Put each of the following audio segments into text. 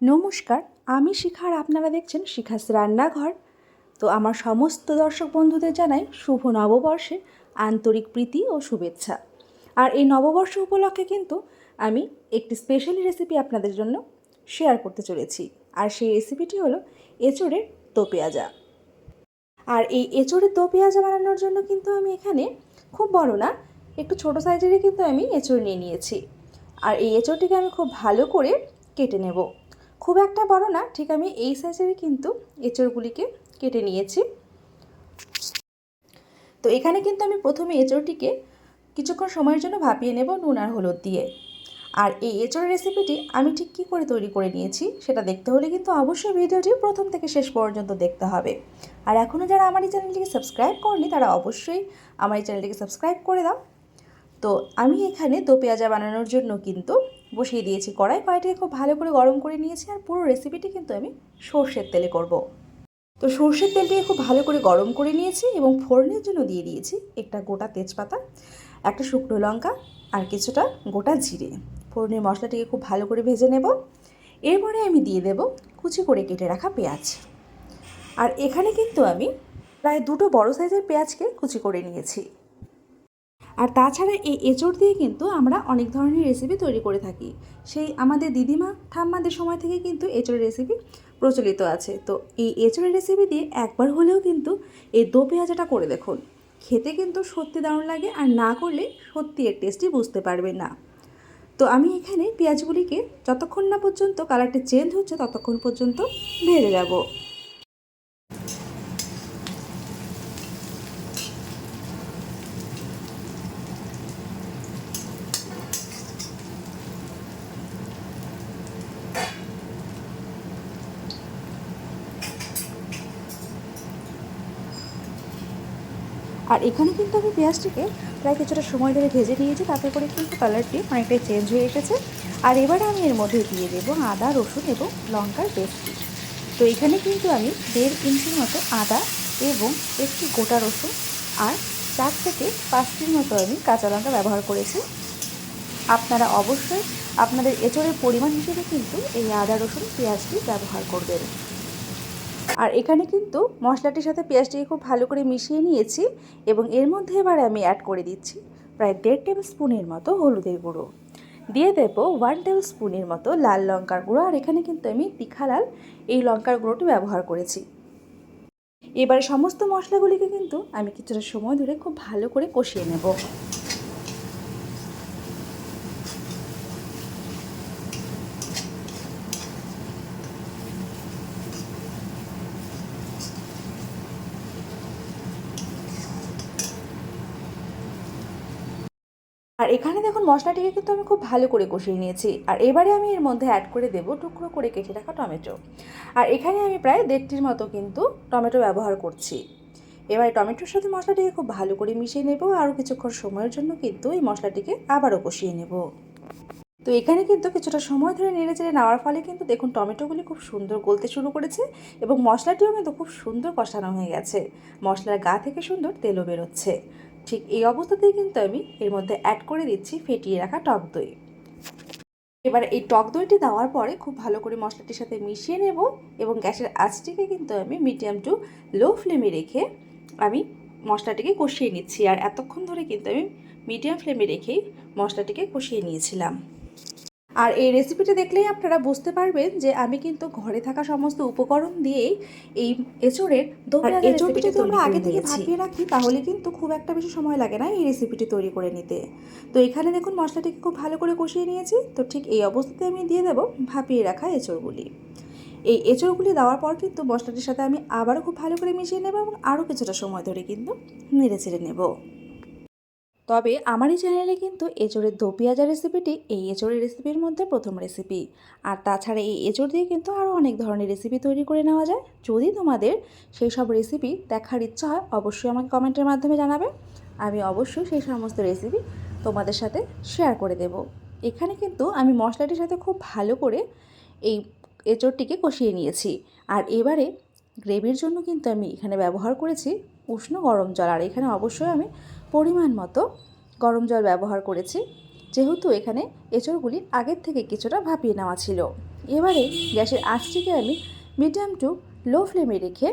নমস্কার, আমি শিখার, আপনারা দেখছেন শিখাস রান্নাঘর। তো আমার সমস্ত দর্শক বন্ধুদের জানাই শুভ নববর্ষের আন্তরিক প্রীতি ও শুভেচ্ছা। আর এই নববর্ষ উপলক্ষে কিন্তু আমি একটি স্পেশালি রেসিপি আপনাদের জন্য শেয়ার করতে চলেছি। আর সেই রেসিপিটি হলো এঁচড়ের দো পেঁয়াজা আর এই এঁচড়ের দো পেঁয়াজা বানানোর জন্য কিন্তু আমি এখানে খুব বড় না, একটু ছোট সাইজেরই কিন্তু আমি এঁচড় নিয়ে নিয়েছি। আর এই এঁচড়টিকে আমি খুব ভালো করে কেটে নেব। খুব একটা বড় না, ঠিক আমি এই সাইজেরই কিন্তু এঁচড়গুলিকে কেটে নিয়েছি। তো এখানে কিন্তু আমি প্রথমে এঁচড়টিকে কিছুক্ষণ সময়ের জন্য ভাপিয়ে নেব নুন আর হলুদ দিয়ে। আর এই এঁচড়ের রেসিপিটি আমি ঠিক কী করে তৈরি করে নিয়েছি সেটা দেখতে হলে কিন্তু অবশ্যই ভিডিওটি প্রথম থেকে শেষ পর্যন্ত দেখতে হবে। আর এখনও যারা আমার এই চ্যানেলটিকে সাবস্ক্রাইব করনি তারা অবশ্যই আমার এই চ্যানেলটিকে সাবস্ক্রাইব করে দাও। তো আমি এখানে দো পেঁয়াজা বানানোর জন্য কিন্তু বসিয়ে দিয়েছি কড়াই। কড়াইটাকে খুব ভালো করে গরম করে নিয়েছি আর পুরো রেসিপিটি কিন্তু আমি সর্ষের তেলে করব। তো সর্ষের তেলটিকে খুব ভালো করে গরম করে নিয়েছি এবং ফোড়নের জন্য দিয়ে দিয়েছি একটা গোটা তেজপাতা, একটা শুকনো লঙ্কা আর কিছুটা গোটা জিরে। ফোড়নের মশলাটিকে খুব ভালো করে ভেজে নেব। এরপরে আমি দিয়ে দেব কুচি করে কেটে রাখা পেঁয়াজ। আর এখানে কিন্তু আমি প্রায় দুটো বড় সাইজের পেঁয়াজকে কুচি করে নিয়েছি। আর তাছাড়া এই এঁচড় দিয়ে কিন্তু আমরা অনেক ধরনের রেসিপি তৈরি করে থাকি। সেই আমাদের দিদিমা, ঠাম্মাদের সময় থেকে কিন্তু এঁচড়ের রেসিপি প্রচলিত আছে। তো এই এঁচড়ের রেসিপি দিয়ে একবার হলেও কিন্তু এই দো পেঁয়াজাটা করে দেখুন। খেতে কিন্তু সত্যি দারুণ লাগে আর না করলে সত্যি এর টেস্টই বুঝতে পারবে না। তো আমি এখানে পেঁয়াজগুলিকে যতক্ষণ না পর্যন্ত কালারটি চেঞ্জ হচ্ছে ততক্ষণ পর্যন্ত ভেজে যাব আর এখানে কিন্তু আমি পেঁয়াজটিকে প্রায় কিছুটা সময় ধরে ভেজে নিয়েছি, তাতে করে কিন্তু কালারটি অনেকটাই চেঞ্জ হয়ে এসেছে। আর এবারে আমি এর মধ্যে দিয়ে দেবো আদা, রসুন এবং লঙ্কার পেস্টটি। তো এখানে কিন্তু আমি দেড় ইঞ্চির মতো আদা এবং একটি গোটা রসুন আর চার থেকে পাঁচটির মতো আমি কাঁচা লঙ্কা ব্যবহার করেছি। আপনারা অবশ্যই আপনাদের এঁচড়ের পরিমাণ হিসেবে কিন্তু এই আদা, রসুন, পেঁয়াজটি ব্যবহার করবেন। আর এখানে কিন্তু মশলাটির সাথে পেঁয়াজটিকে খুব ভালো করে মিশিয়ে নিয়েছি এবং এর মধ্যে এবার আমি অ্যাড করে দিচ্ছি প্রায় দেড় টেবিল স্পুনের মতো হলুদের গুঁড়ো। দিয়ে দেবো ওয়ান টেবিল স্পুনের মতো লাল লঙ্কার গুঁড়ো। আর এখানে কিন্তু আমি তিখালাল এই লঙ্কার গুঁড়োটি ব্যবহার করেছি। এবারে সমস্ত মশলাগুলিকে কিন্তু আমি কিছুটা সময় ধরে খুব ভালো করে কষিয়ে নেব। এখানে দেখুন মশলাটিকে কিন্তু আমি খুব ভালো করে কষিয়ে নিয়েছি। আর এবারে আমি এর মধ্যে অ্যাড করে দেবো টুকরো করে কেটে রাখা টমেটো। আর এখানে আমি প্রায় দেড়টির মতো কিন্তু টমেটো ব্যবহার করছি। এবারে টমেটোর সাথে মশলাটিকে খুব ভালো করে মিশিয়ে নেব আরও কিছুক্ষণ সময়ের জন্য কিন্তু এই মশলাটিকে আবারও কষিয়ে নেব। তো এখানে কিন্তু কিছুটা সময় ধরে নেড়ে চেড়ে নেওয়ার ফলে কিন্তু দেখুন টমেটোগুলি খুব সুন্দর গলতে শুরু করেছে এবং মশলাটিও কিন্তু খুব সুন্দর কষানো হয়ে গেছে। মশলার গা থেকে সুন্দর তেলও বেরোচ্ছে। ঠিক এই অবস্থাতেই কিন্তু আমি এর মধ্যে অ্যাড করে দিচ্ছি ফেটিয়ে রাখা টক দই। এবার এই টক দইটি দেওয়ার পরে খুব ভালো করে মশলাটির সাথে মিশিয়ে নেব এবং গ্যাসের আঁচটিকে কিন্তু আমি মিডিয়াম টু লো ফ্লেমে রেখে আমি মশলাটিকে কষিয়ে নিচ্ছি। আর এতক্ষণ ধরে কিন্তু আমি মিডিয়াম ফ্লেমে রেখেই মশলাটিকে কষিয়ে নিয়েছিলাম। আর এই রেসিপিটা দেখলেই আপনারা বুঝতে পারবেন যে আমি কিন্তু ঘরে থাকা সমস্ত উপকরণ দিয়েই এই এঁচড়ের এঁচড়টি যদি আমরা আগে থেকে ভাপিয়ে রাখি তাহলে কিন্তু খুব একটা বেশি সময় লাগে না এই রেসিপিটি তৈরি করে নিতে। তো এখানে দেখুন মশলাটিকে খুব ভালো করে কষিয়ে নিয়েছি। তো ঠিক এই অবস্থাতে আমি দিয়ে দেবো ভাপিয়ে রাখা এঁচড়গুলি। এই এঁচড়গুলি দেওয়ার পর কিন্তু মশলাটির সাথে আমি আবারও খুব ভালো করে মিশিয়ে নেব এবং আরও কিছুটা সময় ধরে কিন্তু নেড়ে চেড়ে নেব। তবে আমার এই চ্যানেলে কিন্তু এঁচড়ের দো পেঁয়াজা রেসিপিটি এই এঁচড়ের রেসিপির মধ্যে প্রথম রেসিপি। আর তাছাড়া এই এঁচড় দিয়ে কিন্তু আরও অনেক ধরনের রেসিপি তৈরি করে নেওয়া যায়। যদি তোমাদের সেই সব রেসিপি দেখার ইচ্ছা হয়, অবশ্যই আমাকে কমেন্টের মাধ্যমে জানাবে। আমি অবশ্যই সেই সমস্ত রেসিপি তোমাদের সাথে শেয়ার করে দেব। এখানে কিন্তু আমি মশলাটির সাথে খুব ভালো করে এই এঁচড়টিকে কষিয়ে নিয়েছি। আর এবারে গ্রেভির জন্য কিন্তু আমি এখানে ব্যবহার করেছি উষ্ণ গরম জল। আর এখানে অবশ্যই আমি পরিমাণ মতো গরম জল ব্যবহার করেছি। যেহেতু এখানে এঁচড়গুলি আগের থেকে কিছুটা ভাপিয়ে নেওয়া ছিল। এবারে গ্যাসের আঁচটিকে আমি মিডিয়াম টু লো ফ্লেমে রেখে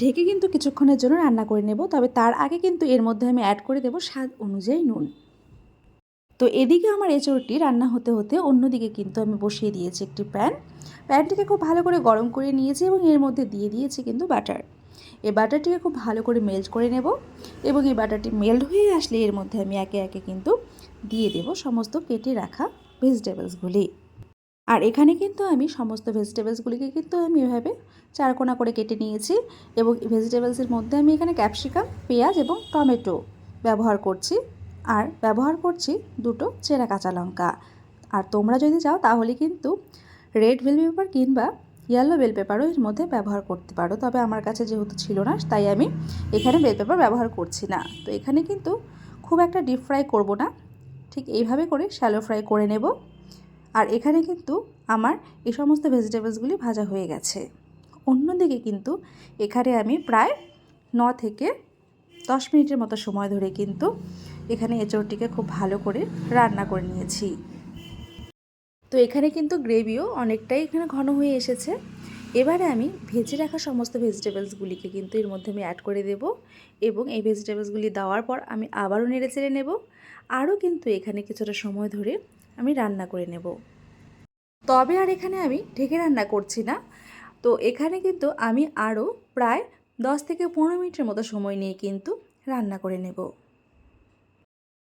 ঢেকে কিন্তু কিছুক্ষণের জন্য রান্না করে নেব। তবে তার আগে কিন্তু এর মধ্যে আমি অ্যাড করে দেবো স্বাদ অনুযায়ী নুন। তো এদিকে আমার এঁচড়টি রান্না হতে হতে অন্যদিকে কিন্তু আমি বসিয়ে দিয়েছি একটি প্যান। প্যানটিকে খুব ভালো করে গরম করে নিয়েছি এবং এর মধ্যে দিয়ে দিয়েছি কিন্তু বাটার। এই বাটারটিকে খুব ভালো করে মেল্ট করে নেব এবং এই বাটারটি মেল্ট হয়ে আসলে এর মধ্যে আমি একে একে কিন্তু দিয়ে দেব সমস্ত কেটে রাখা ভেজিটেবলসগুলি আর এখানে কিন্তু আমি সমস্ত ভেজিটেবলসগুলিকে কিন্তু আমি এভাবে চারকোনা করে কেটে নিয়েছি এবং ভেজিটেবলসের মধ্যে আমি এখানে ক্যাপসিকাম পেঁয়াজ এবং টমেটো ব্যবহার করছি। আর ব্যবহার করছি দুটো চেরা কাঁচা লঙ্কা। আর তোমরা যদি চাও তাহলে কিন্তু রেড বেল পেপার কিংবা ইয়েলো বেল পেপারও এর মধ্যে ব্যবহার করতে পারো। তবে আমার কাছে যেহেতু ছিল না, তাই আমি এখানে বেল পেপার ব্যবহার করছি না। তো এখানে কিন্তু খুব একটা ডিপ ফ্রাই করব না। ঠিক এইভাবে করে শ্যালো ফ্রাই করে নেব। আর এখানে কিন্তু আমার এই সমস্ত ভেজিটেবলসগুলি ভাজা হয়ে গেছে। অন্যদিকে কিন্তু এখানে আমি প্রায় ন থেকে দশ মিনিটের মতো সময় ধরে কিন্তু এখানে এঁচড়টিকে খুব ভালো করে রান্না করে নিয়েছি। তো এখানে কিন্তু গ্রেভিও অনেকটাই এখানে ঘন হয়ে এসেছে। এবারে আমি ভেজে রাখা সমস্ত ভেজিটেবলসগুলিকে কিন্তু এর মধ্যে আমি অ্যাড করে দেব এবং এই ভেজিটেবলসগুলি দেওয়ার পর আমি আবারও নেড়ে চেড়ে নেব। আরও কিন্তু এখানে কিছুটা সময় ধরে আমি রান্না করে নেব। তবে আর এখানে আমি ঢেকে রান্না করছি না। তো এখানে কিন্তু আমি আরও প্রায় দশ থেকে পনেরো মিনিটের মতো সময় নিয়ে কিন্তু রান্না করে নেব।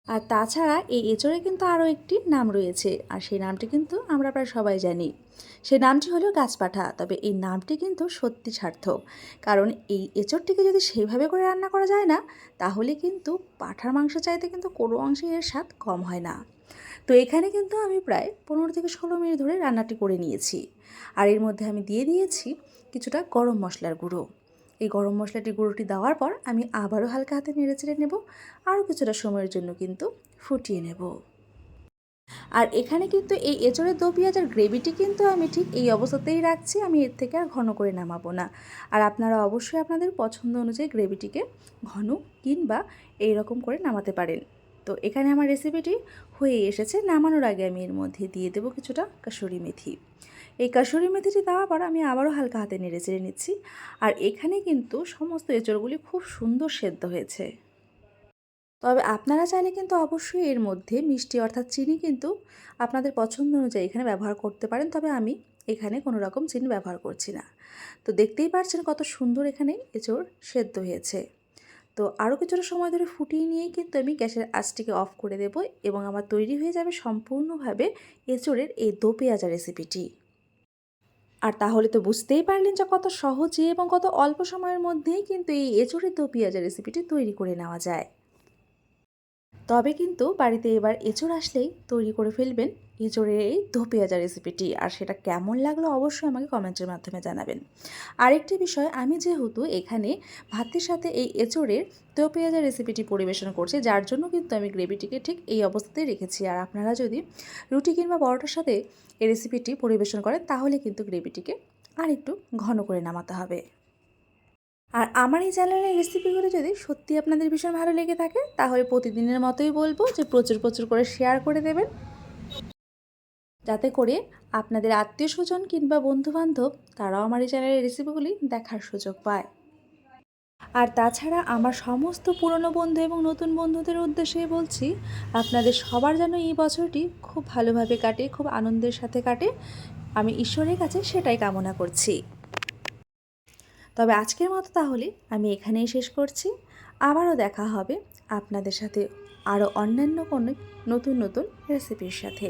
আর তাছাড়া এই এঁচড়ে কিন্তু আরও একটি নাম রয়েছে, আর সেই নামটি কিন্তু আমরা প্রায় সবাই জানি। সেই নামটি হলো গাছপাঠা, তবে এই নামটি কিন্তু সত্যি সার্থক, কারণ এই এঁচড়টিকে যদি সেইভাবে করে রান্না করা যায় না, তাহলে কিন্তু পাঠার মাংস চাইতে কিন্তু কোনো অংশে এর স্বাদ কম হয় না। তো এখানে কিন্তু আমি প্রায় পনেরো থেকে ষোলো মিনিট ধরে রান্নাটি করে নিয়েছি, আর এর মধ্যে আমি দিয়ে দিয়েছি কিছুটা গরম মশলার গুঁড়ো। এই গরম মশলাটি গুঁড়োটি দেওয়ার পর আমি আবারও হালকা হাতে নেড়ে চেড়ে নেব, আরও কিছুটা সময়ের জন্য কিন্তু ফুটিয়ে নেব। আর এখানে কিন্তু এই এঁচড়ের দো পেঁয়াজের গ্রেভিটি কিন্তু আমি ঠিক এই অবস্থাতেই রাখছি, আমি এর থেকে আর ঘন করে নামাবো না। আর আপনারা অবশ্যই আপনাদের পছন্দ অনুযায়ী গ্রেভিটিকে ঘন কিংবা এই রকম করে নামাতে পারেন। তো এখানে আমার রেসিপিটি হয়ে এসেছে, নামানোর আগে আমি এর মধ্যে দিয়ে দেবো কিছুটা কাসুরি মেথি। এই কাসুরি মেথিটি দেওয়ার পর আমি আবারও হালকা হাতে নেড়ে চেড়ে নিচ্ছি। আর এখানে কিন্তু সমস্ত এঁচড়গুলি খুব সুন্দর সেদ্ধ হয়েছে। তবে আপনারা চাইলে কিন্তু অবশ্যই এর মধ্যে মিষ্টি অর্থাৎ চিনি কিন্তু আপনাদের পছন্দ অনুযায়ী এখানে ব্যবহার করতে পারেন। তবে আমি এখানে কোনো রকম চিনি ব্যবহার করছি না। তো দেখতেই পারছেন কত সুন্দর এখানে এঁচড় সেদ্ধ হয়েছে। তো আরও কিছুটা সময় ধরে ফুটিয়ে নিয়েই কিন্তু আমি গ্যাসের আঁচটিকে অফ করে দেব এবং আমার তৈরি হয়ে যাবে সম্পূর্ণভাবে এঁচড়ের এই দো পেঁয়াজা রেসিপিটি। আর তাহলে তো বুঝতেই পারলেন যে কত সহজে এবং কত অল্প সময়ের মধ্যেই কিন্তু এই এঁচড়ের দো পেঁয়াজের রেসিপিটি তৈরি করে নেওয়া যায়। তবে কিন্তু বাড়িতে এবার এঁচড় আসলেই তৈরি করে ফেলবেন এঁচড়ের এই দো পেঁয়াজা রেসিপিটি আর সেটা কেমন লাগল অবশ্যই আমাকে কমেন্টের মাধ্যমে জানাবেন। আরেকটি বিষয়, আমি যেহেতু এখানে ভাতের সাথে এই এঁচড়ের দো পেঁয়াজা রেসিপিটি পরিবেশন করছি, যার জন্য কিন্তু আমি গ্রেভিটিকে ঠিক এই অবস্থাতেই রেখেছি। আর আপনারা যদি রুটি কিংবা পরোটার সাথে এই রেসিপিটি পরিবেশন করেন, তাহলে কিন্তু গ্রেভিটিকে আর একটু ঘন করে নামাতে হবে। আর আমার এই চ্যানেলের রেসিপিগুলো যদি সত্যি আপনাদের ভীষণ ভালো লেগে থাকে, তাহলে প্রতিদিনের মতোই বলব যে প্রচুর প্রচুর করে শেয়ার করে দেবেন। যাতে করে আপনাদের আত্মীয় স্বজন কিংবা বন্ধুবান্ধব তারাও আমার এই চ্যানেলের রেসিপিগুলি দেখার সুযোগ পায়। আর তাছাড়া আমার সমস্ত পুরনো বন্ধু এবং নতুন বন্ধুদের উদ্দেশ্যে বলছি, আপনাদের সবার যেন এই বছরটি খুব ভালোভাবে কাটে, খুব আনন্দের সাথে কাটে। আমি ঈশ্বরের কাছে সেটাই কামনা করছি। তবে আজকের মতো তাহলে আমি এখানেই শেষ করছি। আবারও দেখা হবে আপনাদের সাথে আরও অন্যান্য কোনো নতুন নতুন রেসিপির সাথে।